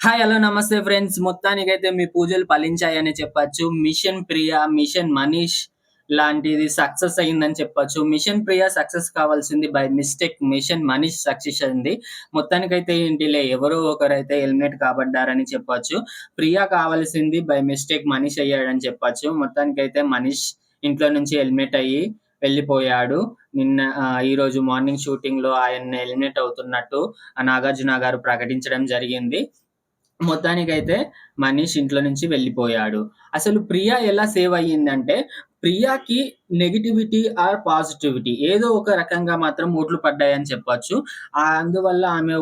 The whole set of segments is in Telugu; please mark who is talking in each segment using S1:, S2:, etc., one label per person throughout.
S1: హాయ్ హలో నమస్తే ఫ్రెండ్స్. మొత్తానికైతే మీ పూజలు ఫలించాయని చెప్పొచ్చు. మిషన్ ప్రియా మిషన్ మనీష్ లాంటిది సక్సెస్ అయిందని చెప్పొచ్చు. మిషన్ ప్రియా సక్సెస్ కావాల్సింది by mistake. Mission Manish success అయింది. మొత్తానికైతే ఇంటిలో ఎవరో ఒకరైతే హెల్మెట్ కాబడ్డారని చెప్పొచ్చు. ప్రియా కావాల్సింది బై మిస్టేక్ మనీష్ అయ్యాడని చెప్పొచ్చు. మొత్తానికైతే మనీష్ ఇంట్లో నుంచి హెల్మెట్ అయ్యి వెళ్ళిపోయాడు. నిన్న ఈ రోజు మార్నింగ్ షూటింగ్లో ఆయన ఎలిమినేట్ అవుతున్నట్టు ఆ నాగార్జున గారు ప్రకటించడం జరిగింది. మొత్తానికైతే మనీష్ ఇంట్లో నుంచి వెళ్ళిపోయాడు. అసలు ప్రియా ఎలా సేవ్ అయ్యిందంటే ప్రియాకి నెగిటివిటీ ఆర్ పాజిటివిటీ ఏదో ఒక రకంగా మాత్రం ఓట్లు పడ్డాయని చెప్పొచ్చు. అందువల్ల ఆమె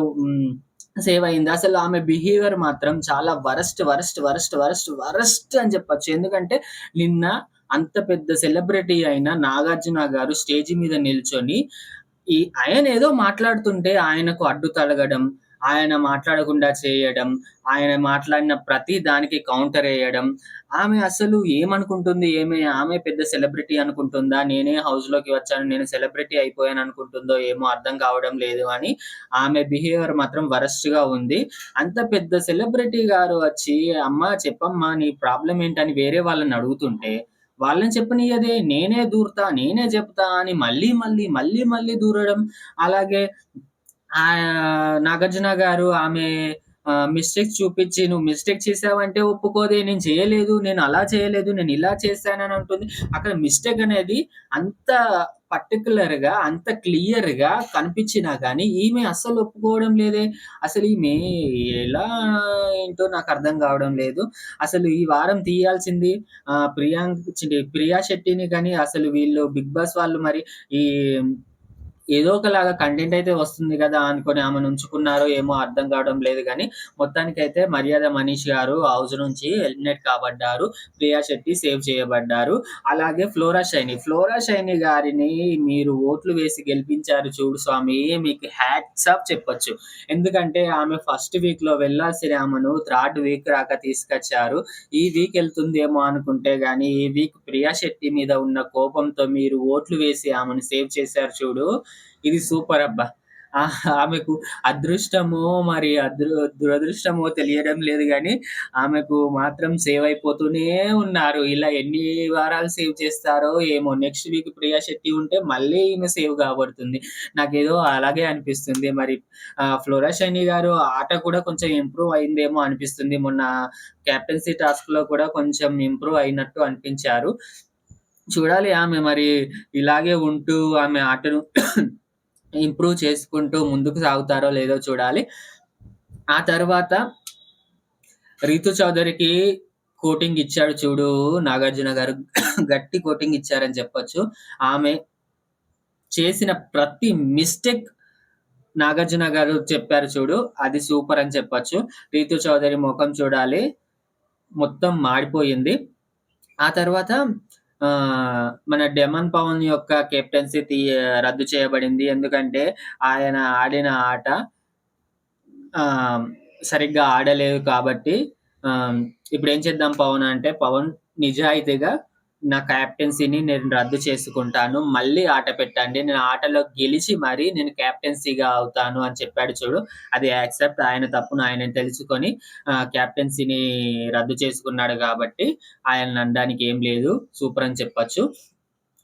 S1: సేవ్ అయింది అసలు ఆమె బిహేవియర్ మాత్రం చాలా worst worst worst worst worst అని చెప్పొచ్చు. ఎందుకంటే నిన్న అంత పెద్ద సెలబ్రిటీ అయిన నాగార్జున గారు స్టేజ్ మీద నిల్చొని ఈ ఆయన ఏదో మాట్లాడుతుంటే ఆయనకు అడ్డు తలగడం ఆయన మాట్లాడకుండా చేయడం ఆయన మాట్లాడిన ప్రతి దానికి కౌంటర్ వేయడం. ఆమె అసలు ఏమనుకుంటుంది ఏమే? ఆమె పెద్ద సెలబ్రిటీ అనుకుంటుందా? నేనే హౌస్లోకి వచ్చాను నేను సెలబ్రిటీ అయిపోయాను అనుకుంటుందో ఏమో అర్థం కావడం లేదు అని ఆమె బిహేవియర్ మాత్రం వరస్ట్గా ఉంది. అంత పెద్ద సెలబ్రిటీ గారు వచ్చి అమ్మా చెప్పమ్మా నీ ప్రాబ్లం ఏంటని వేరే వాళ్ళని అడుగుతుంటే వాళ్ళని చెప్పనియదే నేనే దూరుతా నేనే చెప్తా అని మళ్ళీ మళ్ళీ మళ్ళీ మళ్ళీ దూరడం. అలాగే ఆ నాగార్జున గారు ఆమె మిస్టేక్ చూపించి నువ్వు మిస్టేక్ చేసావంటే ఒప్పుకోదే నేను చేయలేదు నేను అలా చేయలేదు నేను ఇలా చేశానని అంటుంది. అక్కడ మిస్టేక్ అనేది అంత పర్టికులర్గా అంత క్లియర్గా కనిపించినా కానీ ఈమె అస్సలు ఒప్పుకోవడం లేదే. అసలు ఈమె ఎలా ఏంటో నాకు అర్థం కావడం లేదు. అసలు ఈ వారం తీయాల్సింది ఆ ప్రియాంక్ ప్రియా శెట్టిని కానీ అసలు వీళ్ళు బిగ్ బాస్ వాళ్ళు మరి ఈ ఏదో ఒకలాగా కంటెంట్ అయితే వస్తుంది కదా అనుకొని ఆమెను ఉంచుకున్నారో ఏమో అర్థం కావడం లేదు కానీ మొత్తానికైతే మర్యాద మనీష్ గారు హౌస్ నుంచి ఎలిమినేట్ కాబడ్డారు. ప్రియా శెట్టి సేవ్ చేయబడ్డారు. అలాగే ఫ్లోరా షైని. ఫ్లోరా షైని గారిని మీరు ఓట్లు వేసి గెలిపించారు చూడు స్వామి. మీకు హ్యాట్స్ అప్ చెప్పొచ్చు. ఎందుకంటే ఆమె ఫస్ట్ వీక్లో వెళ్ళాల్సిన ఆమెను థర్డ్ వీక్ రాక తీసుకొచ్చారు. ఈ వీక్ వెళ్తుందేమో అనుకుంటే గానీ ఈ వీక్ ప్రియా శెట్టి మీద ఉన్న కోపంతో మీరు ఓట్లు వేసి ఆమెను సేవ్ చేశారు చూడు. ఇది సూపర్ అబ్బా. ఆ, ఆమెకు అదృష్టమో మరి అదృ దురదృష్టమో తెలియడం లేదు కానీ ఆమెకు మాత్రం సేవ్ అయిపోతూనే ఉన్నారు. ఇలా ఎన్ని వారాలు సేవ్ చేస్తారో ఏమో. నెక్స్ట్ వీక్ ప్రియా శెట్టి ఉంటే మళ్ళీ ఈమె సేవ్ కాబడుతుంది. నాకేదో అలాగే అనిపిస్తుంది. మరి ఆ, ఫ్లోరా షైని గారు ఆట కూడా కొంచెం ఇంప్రూవ్ అయిందేమో అనిపిస్తుంది. మొన్న కెప్టెన్సీ టాస్క్లో కూడా కొంచెం ఇంప్రూవ్ అయినట్టు అనిపించారు. చూడాలి ఆమె మరి ఇలాగే ఉంటూ ఆమె ఆటను ఇంప్రూవ్ చేసుకుంటూ ముందుకు సాగుతారో లేదో చూడాలి. ఆ తర్వాత రీతు చౌదరికి కోటింగ్ ఇచ్చాడు చూడు నాగార్జున గారు. గట్టి కోటింగ్ ఇచ్చారని చెప్పొచ్చు. ఆమె చేసిన ప్రతి మిస్టేక్ నాగార్జున గారు చెప్పారు చూడు అది సూపర్ అని చెప్పొచ్చు. రీతు చౌదరి ముఖం చూడాలి. మొత్తం మాడిపోయింది. ఆ తర్వాత ఆ మన డెమన్ పవన్ యొక్క కెప్టెన్సీ తీ రద్దు చేయబడింది. ఎందుకంటే ఆయన ఆడిన ఆట ఆ సరిగ్గా ఆడలేదు కాబట్టి ఆ ఇప్పుడు ఏం చేద్దాం పవన్ అంటే పవన్ నిజాయితీగా నా కెప్టెన్సీని నేను రద్దు చేసుకుంటాను. మళ్ళీ ఆట పెట్టండి. నేను ఆటలో గెలిచి మరీ నేను కెప్టెన్సీగా అవుతాను అని చెప్పాడు చూడు. అది యాక్సెప్ట్ ఆయన తప్పును ఆయన తెలుసుకొని కెప్టెన్సీని రద్దు చేసుకున్నాడు కాబట్టి ఆయన అనడానికి ఏం లేదు. సూపర్ అని చెప్పచ్చు.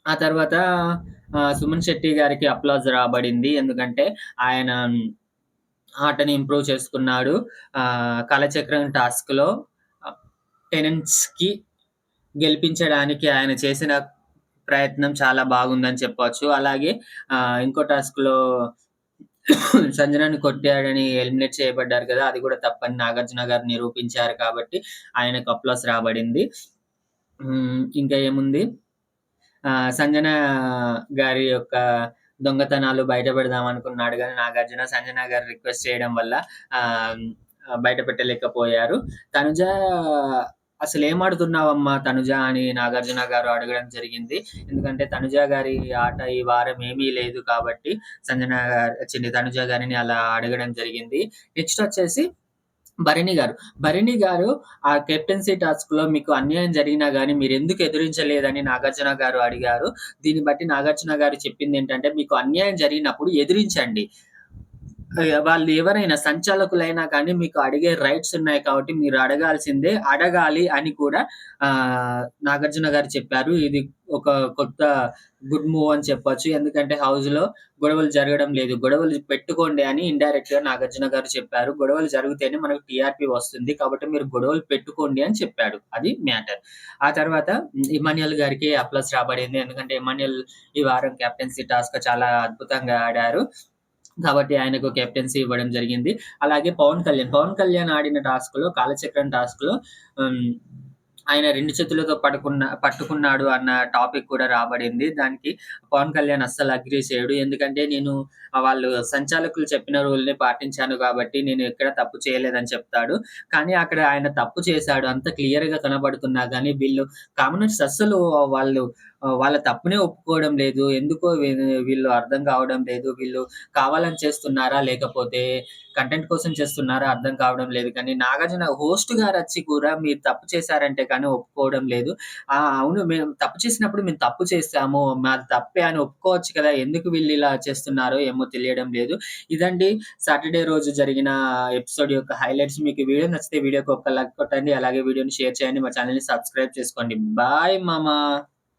S1: ఆ తర్వాత సుమన్ శెట్టి గారికి అప్లాజ్ రాబడింది. ఎందుకంటే ఆయన ఆటని ఇంప్రూవ్ చేసుకున్నాడు. కలచక్రం టాస్క్లో గెలిపించడానికి ఆయన చేసిన ప్రయత్నం చాలా బాగుందని చెప్పవచ్చు అలాగే ఇంకో టాస్క్లో సంజనాన్ని కొట్టాడని ఎలిమినేట్ చేయబడ్డారు కదా అది కూడా తప్పని నాగార్జున గారు నిరూపించారు కాబట్టి ఆయనకు అప్లాస్ రాబడింది. ఇంకా ఏముంది? ఆ సంజన గారి యొక్క దొంగతనాలు బయట పెడదాం అనుకున్నాడు కానీ నాగార్జున. సంజన గారు రిక్వెస్ట్ చేయడం వల్ల ఆ బయట పెట్టలేకపోయారు తనుజ అసలు ఏం ఆడుతున్నావమ్మా తనుజ అని నాగార్జున గారు అడగడం జరిగింది. ఎందుకంటే తనుజ గారి ఆట ఈ వారం ఏమీ లేదు కాబట్టి సంజన గారు చిన్ని తనుజ గారిని అలా అడగడం జరిగింది. నెక్స్ట్ వచ్చేసి భరణి గారు. భరణి గారు ఆ కెప్టెన్సీ టాస్క్లో మీకు అన్యాయం జరిగినా గానీ మీరు ఎందుకు ఎదిరించలేదని నాగార్జున గారు అడిగారు. దీన్ని బట్టి నాగార్జున గారు చెప్పింది ఏంటంటే మీకు అన్యాయం జరిగినప్పుడు ఎదిరించండి. వాళ్ళు ఎవరైనా సంచాలకులైనా కానీ మీకు అడిగే రైట్స్ ఉన్నాయి కాబట్టి మీరు అడగాల్సిందే. అడగాలి అని కూడా ఆహ్, నాగార్జున గారు చెప్పారు. ఇది ఒక కొత్త గుడ్ మూవ్ అని చెప్పొచ్చు. ఎందుకంటే హౌస్‌లో గొడవలు జరగడం లేదు. గొడవలు పెట్టుకోండి అని ఇండైరెక్ట్‌గా నాగార్జున గారు చెప్పారు. గొడవలు జరిగితేనే మనకు టీఆర్‌పీ వస్తుంది. కాబట్టి మీరు గొడవలు పెట్టుకోండి అని చెప్పాడు. అది మ్యాటర్. ఆ తర్వాత ఇమాన్యుయల్ గారికి అప్లాస్ రాబడింది. ఎందుకంటే ఇమాన్యుయల్ ఈ వారం కెప్టెన్సీ టాస్క్ చాలా అద్భుతంగా ఆడారు. కాబట్టి ఆయనకు కెప్టెన్సీ ఇవ్వడం జరిగింది. అలాగే పవన్ కళ్యాణ్, పవన్ కళ్యాణ్ ఆడిన టాస్క్‌లో కాలచక్రం టాస్క్‌లో లో ఆయన రెండు చేతులతో పడుకున్న పట్టుకున్నాడు అన్న టాపిక్ కూడా రాబడింది. దానికి పవన్ కళ్యాణ్ అస్సలు అగ్రీ చేయడు. ఎందుకంటే నేను వాళ్ళు సంచాలకులు చెప్పిన రూల్‌ని పాటించాను కాబట్టి నేను ఎక్కడ తప్పు చేయలేదని చెప్తాడు. కానీ అక్కడ ఆయన తప్పు చేశాడు. అంత క్లియర్‌గా కనబడుతున్నా కానీ వీళ్ళు కామనర్స్ అస్సలు వాళ్ళు వాళ్ళ తప్పునే ఒప్పుకోవడం లేదు. ఎందుకో వీళ్ళు అర్థం కావడం లేదు. వీళ్ళు కావాలని చేస్తున్నారా? లేకపోతే కంటెంట్ కోసం చేస్తున్నారా? అర్థం కావడం లేదు. కానీ నాగార్జున హోస్ట్ గారు వచ్చి కూడా మీరు తప్పు చేశారంటే కానీ ఒప్పుకోవడం లేదు. ఆ! అవును మేము తప్పు చేసినప్పుడు మేము తప్పు చేస్తాము మాది తప్పే అని ఒప్పుకోవచ్చు కదా! ఎందుకు వీళ్ళు ఇలా చేస్తున్నారో ఏమో తెలియడం లేదు. ఇదండి సాటర్‌డే రోజు జరిగిన ఎపిసోడ్ యొక్క హైలైట్స్. మీకు వీడియో నచ్చితే వీడియోకి ఒక లైక్ కొట్టండి. అలాగే వీడియోని షేర్ చేయండి. మా ఛానల్ని సబ్స్క్రైబ్ చేసుకోండి. బాయ్ మామ.